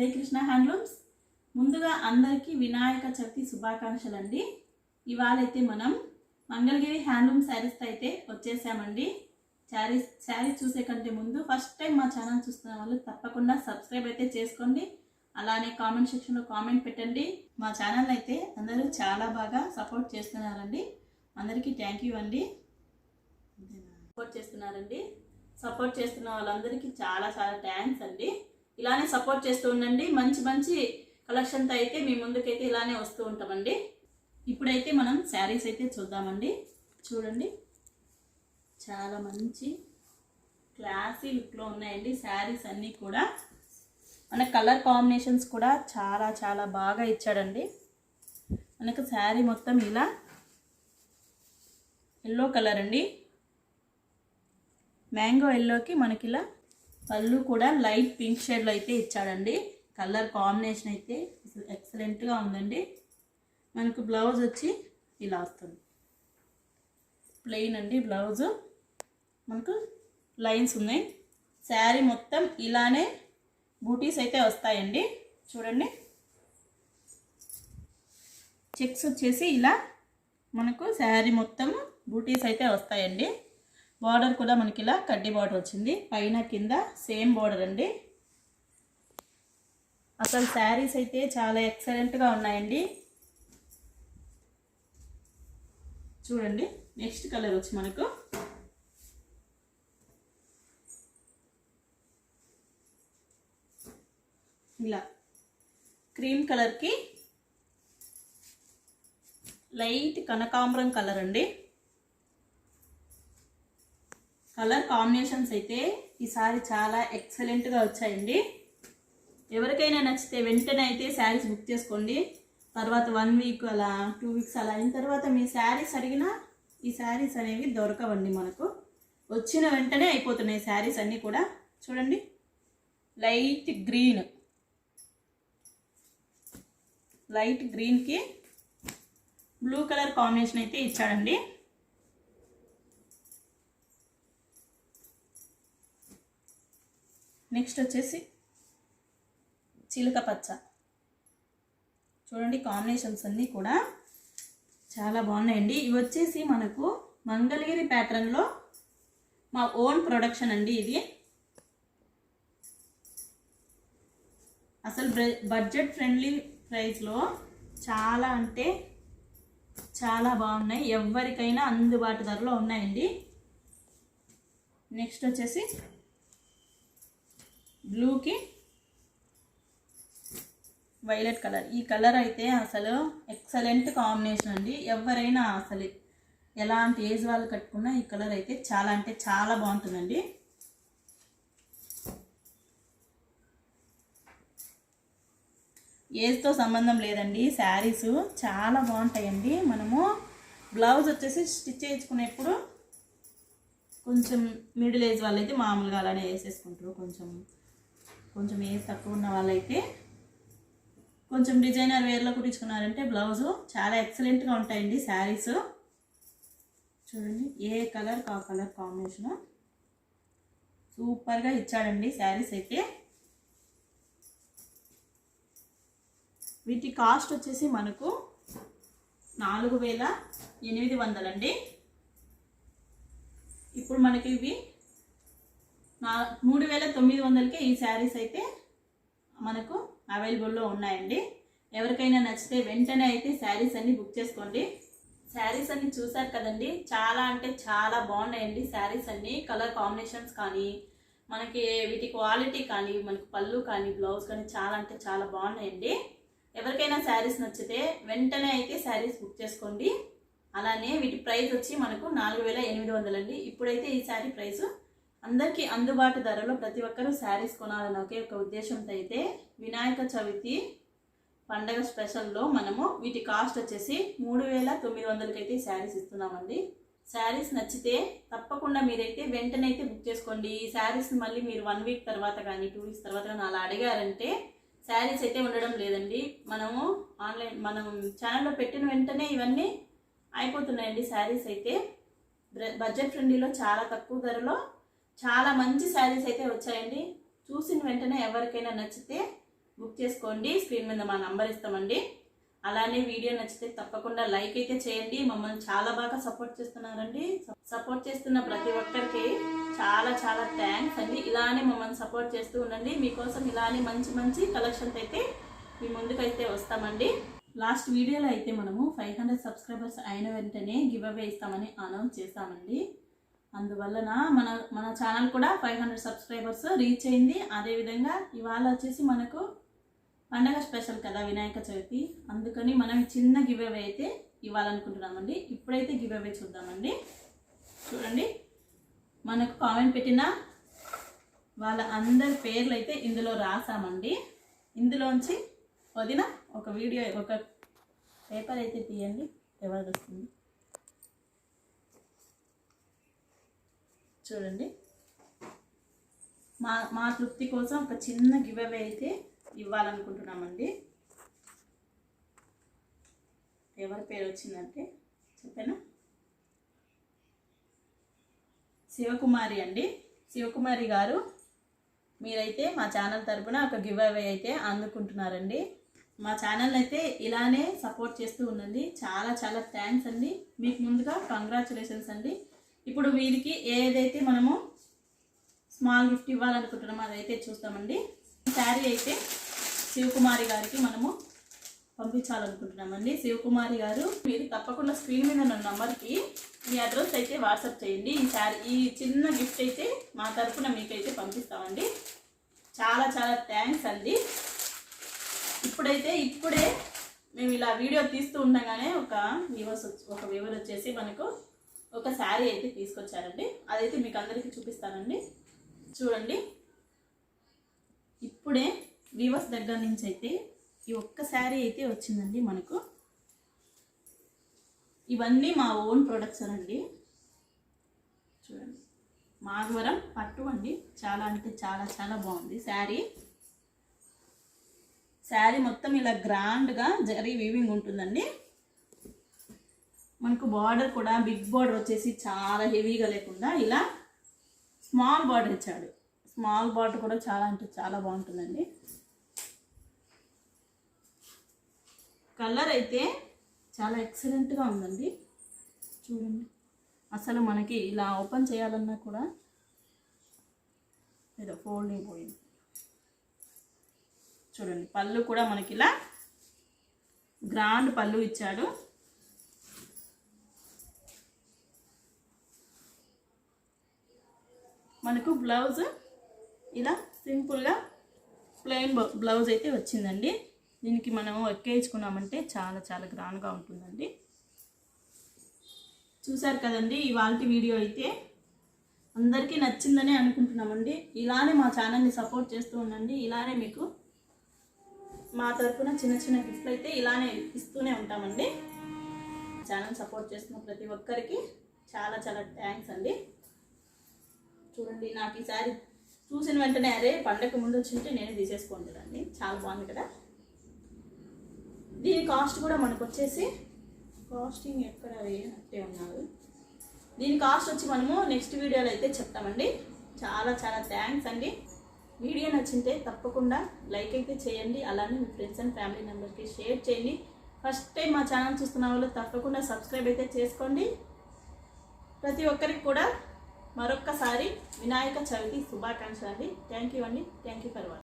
Udayakrishna handlooms. ముందుగా అందరికీ వినాయక చవితి శుభాకాంక్షలు అండి ఇవాళైతే మనం మంగళగిరి హ్యాండ్లూమ్ శారీస్తో అయితే వచ్చేసామండి. శారీస్ శారీస్ చూసే కంటే ముందు ఫస్ట్ టైం మా ఛానల్ చూస్తున్న వాళ్ళు తప్పకుండా సబ్స్క్రైబ్ అయితే చేసుకోండి. అలానే కామెంట్ సెక్షన్లో కామెంట్ పెట్టండి. మా ఛానల్ అయితే అందరూ చాలా బాగా సపోర్ట్ చేస్తున్నారండి. అందరికీ థ్యాంక్ యూ అండి. సపోర్ట్ చేస్తున్నారండి. సపోర్ట్ చేస్తున్న వాళ్ళందరికీ చాలా చాలా థ్యాంక్స్ అండి. ఇలానే సపోర్ట్ చేస్తూ ఉండండి. మంచి మంచి కలెక్షన్తో అయితే మీ ముందుకైతే ఇలానే వస్తూ ఉంటామండి. ఇప్పుడైతే మనం శారీస్ అయితే చూద్దామండి. చూడండి. చాలా మంచి క్లాసీ లుక్లో ఉన్నాయండి శారీస్ అన్నీ కూడా. మన కలర్ కాంబినేషన్స్ కూడా చాలా చాలా బాగా ఇచ్చాడండి. మనకు శారీ మొత్తం ఇలా ఎల్లో కలర్ అండి. మ్యాంగో ఎల్లోకి మనకి ఇలా పళ్ళు కూడా లైట్ పింక్ షేడ్లో అయితే ఇచ్చాడండి. కలర్ కాంబినేషన్ అయితే అసలు ఎక్సలెంట్గా ఉందండి. మనకు బ్లౌజ్ వచ్చి ఇలా వస్తుంది. ప్లెయిన్ అండి బ్లౌజు. మనకు లైన్స్ ఉన్నాయి. శారీ మొత్తం ఇలానే బూటీస్ అయితే వస్తాయండి. చూడండి. చెక్స్ వచ్చేసి ఇలా మనకు శారీ మొత్తం బూటీస్ అయితే వస్తాయండి. బార్డర్ కూడా మనకి ఇలా కడ్డీ బార్డర్ వచ్చింది. పైన కింద సేమ్ బార్డర్ అండి. అసలు శారీస్ అయితే చాలా ఎక్సలెంట్గా ఉన్నాయండి. చూడండి నెక్స్ట్ కలర్ వచ్చి మనకు. ఇలా క్రీమ్ కలర్కి లైట్ కనకాంబరం కలర్ అండి. కలర్ కాంబినేషన్స్ అయితే ఈసారి చాలా ఎక్సలెంట్గా వచ్చాయండి. ఎవరికైనా నచ్చితే వెంటనే అయితే శారీస్ బుక్ చేసుకోండి. తర్వాత వన్ వీక్ అలా టూ వీక్స్ అలా అయిన తర్వాత మీ శారీస్ అడిగినా ఈ శారీస్ అనేవి దొరకవండి మనకు. వచ్చిన వెంటనే అయిపోతున్నాయి శారీస్ అన్నీ కూడా. చూడండి. Light green. లైట్ గ్రీన్కి బ్లూ కలర్ కాంబినేషన్ అయితే ఇచ్చాడండి. నెక్స్ట్ వచ్చేసి చిలుక పచ్చ. చూడండి కాంబినేషన్స్ అన్నీ కూడా చాలా బాగున్నాయండి. ఇవి వచ్చేసి మనకు మంగళగిరి ప్యాటర్న్లో మా ఓన్ ప్రొడక్షన్ అండి ఇది. అసలు బడ్జెట్ ఫ్రెండ్లీ ప్రైస్లో చాలా అంటే చాలా బాగున్నాయి. ఎవరికైనా అందుబాటు ధరలో ఉన్నాయండి. నెక్స్ట్ వచ్చేసి బ్లూకి వైలెట్ కలర్. ఈ కలర్ అయితే అసలు ఎక్సలెంట్ కాంబినేషన్ అండి. ఎవరైనా అసలు ఎలాంటి ఏజ్ వాళ్ళు కట్టుకున్నా ఈ కలర్ అయితే చాలా అంటే చాలా బాగుంటుందండి. ఏజ్తో సంబంధం లేదండి. శారీస్ చాలా బాగుంటాయండి. మనము బ్లౌజ్ వచ్చేసి స్టిచ్ చేయించుకునేప్పుడు కొంచెం మిడిల్ ఏజ్ వాళ్ళైతే మామూలుగా అలానే వేసేసుకుంటారు. కొంచెం కొంచెం ఏజ్ తక్కువ ఉన్న వాళ్ళైతే కొంచెం డిజైనర్ వేర్లో కుట్టించుకున్నారంటే బ్లౌజు చాలా ఎక్సలెంట్గా ఉంటాయండి శారీస్. చూడండి ఏ కలర్ ఆ కలర్ కాంబినేషన్. సూపర్గా ఇచ్చాడండి శారీస్ అయితే. వీటి కాస్ట్ వచ్చేసి మనకు నాలుగు వేల ఎనిమిది వందలండి. ఇప్పుడు మనకి ఇవి నా మూడు వేల తొమ్మిది వందలకే ఈ శారీస్ అయితే మనకు అవైలబుల్లో ఉన్నాయండి. ఎవరికైనా నచ్చితే వెంటనే అయితే శారీస్ అన్ని బుక్ చేసుకోండి. శారీస్ అన్ని చూసారు కదండి? చాలా అంటే చాలా బాగున్నాయండి శారీస్ అన్ని. కలర్ కాంబినేషన్స్ కానీ మనకి వీటి క్వాలిటీ కానీ మనకి పళ్ళు కానీ బ్లౌజ్ కానీ చాలా అంటే చాలా బాగున్నాయండి. ఎవరికైనా శారీస్ నచ్చితే వెంటనే అయితే శారీస్ బుక్ చేసుకోండి. అలానే వీటి ప్రైస్ వచ్చి మనకు నాలుగు వేల ఎనిమిది వందలండి. ఇప్పుడైతే ఈ శారీ ప్రైస్ అందరికీ అందుబాటు ధరలో ప్రతి ఒక్కరూ శారీస్ కొనాలని ఒకే ఒక ఉద్దేశంతో అయితే వినాయక చవితి పండగ స్పెషల్లో మనము వీటి కాస్ట్ వచ్చేసి మూడు వేల తొమ్మిది వందలకైతే శారీస్ ఇస్తున్నామండి. శారీస్ నచ్చితే తప్పకుండా మీరైతే వెంటనే అయితే బుక్ చేసుకోండి. ఈ శారీస్ని మళ్ళీ మీరు వన్ వీక్ తర్వాత కానీ టూ వీక్స్ తర్వాత కానీ అలా అడిగారంటే శారీస్ అయితే ఉండడం లేదండి. మనము ఆన్లైన్ మనం ఛానల్లో పెట్టిన వెంటనే ఇవన్నీ అయిపోతున్నాయండి శారీస్ అయితే. బడ్జెట్ ఫ్రెండ్లీలో చాలా తక్కువ ధరలో చాలా మంచి శారీస్ అయితే వచ్చాయండి. చూసిన వెంటనే ఎవరికైనా నచ్చితే బుక్ చేసుకోండి. స్క్రీన్ మీద మా నంబర్ ఇస్తామండి. అలానే వీడియో నచ్చితే తప్పకుండా లైక్ అయితే చేయండి. మమ్మల్ని చాలా బాగా సపోర్ట్ చేస్తున్నారండి. సపోర్ట్ చేస్తున్న ప్రతి ఒక్కరికి చాలా చాలా థ్యాంక్స్ అండి. ఇలానే మమ్మల్ని సపోర్ట్ చేస్తూ ఉండండి. మీకోసం ఇలానే మంచి మంచి కలెక్షన్స్ అయితే మీ ముందుకైతే వస్తామండి. లాస్ట్ వీడియోలో అయితే మనము ఫైవ్ హండ్రెడ్ సబ్స్క్రైబర్స్ అయిన వెంటనే గివ్ అవే ఇస్తామని అనౌన్స్ చేస్తామండి అందువలన మన మన ఛానల్ కూడా ఫైవ్ హండ్రెడ్ సబ్స్క్రైబర్స్ రీచ్ అయింది. అదేవిధంగా ఇవాళ వచ్చేసి మనకు పండగ స్పెషల్ కదా వినాయక చవితి. అందుకని మనం చిన్న గివ్ అవే అయితే ఇవ్వాలనుకుంటున్నామండి ఇప్పుడైతే గివ్ అవే చూద్దామండి. చూడండి. మనకు కామెంట్ పెట్టిన వాళ్ళ అందరి పేర్లు అయితే ఇందులో రాసామండి. ఇందులోంచి వదిన ఒక వీడియో ఒక పేపర్ అయితే తీయండి. ఎవరిది వస్తుంది? చూడండి. మా మా తృప్తి కోసం ఒక చిన్న గివ్ అవే అయితే ఇవ్వాలనుకుంటున్నామండి. ఎవరి పేరు వచ్చిందంటే చెప్పానా? శివకుమారి అండి. శివకుమారి గారు మీరైతే మా ఛానల్ తరపున ఒక గివ్ అవే అయితే అందుకుంటున్నారండి. మా ఛానల్ అయితే ఇలానే సపోర్ట్ చేస్తూ ఉండండి చాలా చాలా థ్యాంక్స్ అండి. మీకు ముందుగా కంగ్రాచులేషన్స్ అండి. ఇప్పుడు వీరికి ఏదైతే మనము స్మాల్ గిఫ్ట్ ఇవ్వాలనుకుంటున్నామో అదైతే చూస్తామండి. ఈ శారీ అయితే శివకుమారి గారికి మనము పంపించాలనుకుంటున్నామండి. శివకుమారి గారు మీరు తప్పకుండా స్క్రీన్ మీద ఉన్న నంబర్కి మీ అడ్రస్ అయితే వాట్సాప్ చేయండి. ఈ శారీ ఈ చిన్న గిఫ్ట్ అయితే మా తరఫున మీకైతే పంపిస్తామండి. చాలా చాలా థ్యాంక్స్ అండి. ఇప్పుడైతే ఇప్పుడే మేము ఇలా వీడియో తీస్తూ ఉండగానే ఒక వ్యూవర్స్ ఒక వ్యూవర్ వచ్చేసి మనకు ఒక శారీ అయితే తీసుకొచ్చారండి. అదైతే మీకు అందరికీ చూపిస్తానండి. చూడండి. ఇప్పుడే వీవర్స్ దగ్గర నుంచి అయితే ఈ ఒక్క శారీ అయితే వచ్చిందండి మనకు. ఇవన్నీ మా ఓన్ ప్రొడక్ట్స్ అండి చూడండి. మాధవరం పట్టు అండి. చాలా అంటే చాలా చాలా బాగుంది శారీ. శారీ మొత్తం ఇలా గ్రాండ్గా జరీ వీవింగ్ ఉంటుందండి. మనకు బార్డర్ కూడా బిగ్ బార్డర్ వచ్చేసి చాలా హెవీగా లేకుండా ఇలా స్మాల్ బార్డర్ ఇచ్చాడు. స్మాల్ బార్డర్ కూడా చాలా అంటే చాలా బాగుంటుందండి. కలర్ అయితే చాలా ఎక్సలెంట్గా ఉందండి. చూడండి. అసలు మనకి ఇలా ఓపెన్ చేయాలన్నా కూడా ఏదో ఫోల్డింగ్ పోయింది. చూడండి పళ్ళు కూడా మనకి ఇలా గ్రాండ్ పళ్ళు ఇచ్చాడు. మనకు బ్లౌజ్ ఇలా సింపుల్గా ప్లెయిన్ బ్లౌజ్ అయితే వచ్చిందండి. దీనికి మనం ఎక్కేయించుకున్నామంటే చాలా చాలా గ్రాండ్గా ఉంటుందండి. చూసారు కదండి ఇవాళ వీడియో అయితే అందరికీ నచ్చిందనే అనుకుంటున్నామండి. ఇలానే మా ఛానల్ని సపోర్ట్ చేస్తూ ఉండండి. ఇలానే మీకు మా తరఫున చిన్న చిన్న గిఫ్ట్లు అయితే ఇలానే ఇస్తూనే ఉంటామండి. ఛానల్ సపోర్ట్ చేస్తున్న ప్రతి ఒక్కరికి చాలా చాలా థ్యాంక్స్ అండి. చూడండి నాకు ఈసారి చూసిన వెంటనే అరే పండగ ముందు వచ్చింటే నేను తీసేసుకుంటానండి చాలా బాగుంది కదా? దీని కాస్ట్ కూడా మనకు వచ్చేసి కాస్టింగ్ ఎక్కడ వేయనట్టే ఉన్నారు. దీని కాస్ట్ వచ్చి మనము నెక్స్ట్ వీడియోలో అయితే చెప్తామండి. చాలా చాలా థ్యాంక్స్ అండి. వీడియో నచ్చింటే తప్పకుండా లైక్ అయితే చేయండి. అలానే మీ ఫ్రెండ్స్ అండ్ ఫ్యామిలీ మెంబర్కి షేర్ చేయండి. ఫస్ట్ టైం మా ఛానల్ చూస్తున్న వాళ్ళు తప్పకుండా సబ్స్క్రైబ్ అయితే చేసుకోండి. ప్రతి ఒక్కరికి కూడా మరొక్కసారి వినాయక చవితి శుభాకాంక్షలు అండి. థ్యాంక్ యూ అండి. Thank you for watching